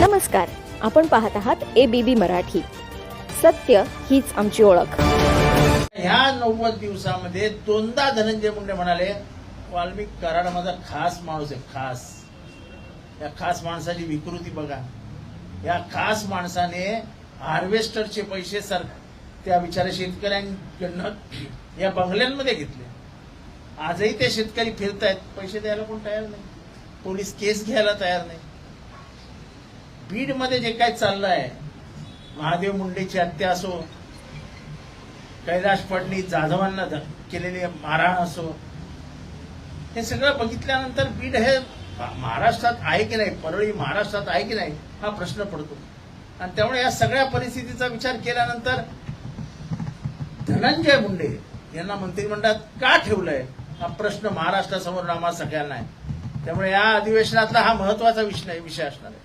नमस्कार आपण पाहत आहात ए बी बी मराठी. सत्य हीच आमची ओळख. ह्या नव्वद दिवसामध्ये दोनदा धनंजय मुंडे म्हणाले वाल्मिक कराड माझा खास माणूस आहे खास. या खास माणसाची विकृती बघा. या खास माणसाने हार्वेस्टरचे पैसे सर त्या बिचाऱ्या शेतकऱ्यांकडनं या बंगल्यांमध्ये घेतले. आजही ते शेतकरी फिरतायत पैसे द्यायला कोण तयार नाही. पोलीस केस घ्यायला तयार नाही. बीडमध्ये जे काय चाललंय महादेव मुंडेची हत्या असो कैलाश फडणीस जाधवांना केलेले केलेली मारहाण असो हे सगळं बघितल्यानंतर बीड हे महाराष्ट्रात आहे की नाही? परळी महाराष्ट्रात आहे की नाही? हा प्रश्न पडतो. आणि त्यामुळे या सगळ्या परिस्थितीचा विचार केल्यानंतर धनंजय मुंडे यांना मंत्रिमंडळात का ठेवलंय? हा प्रश्न महाराष्ट्रासमोर आम्हाला सगळ्यांना आहे. त्यामुळे या अधिवेशनातला हा महत्त्वाचा विषय विषय असणार आहे.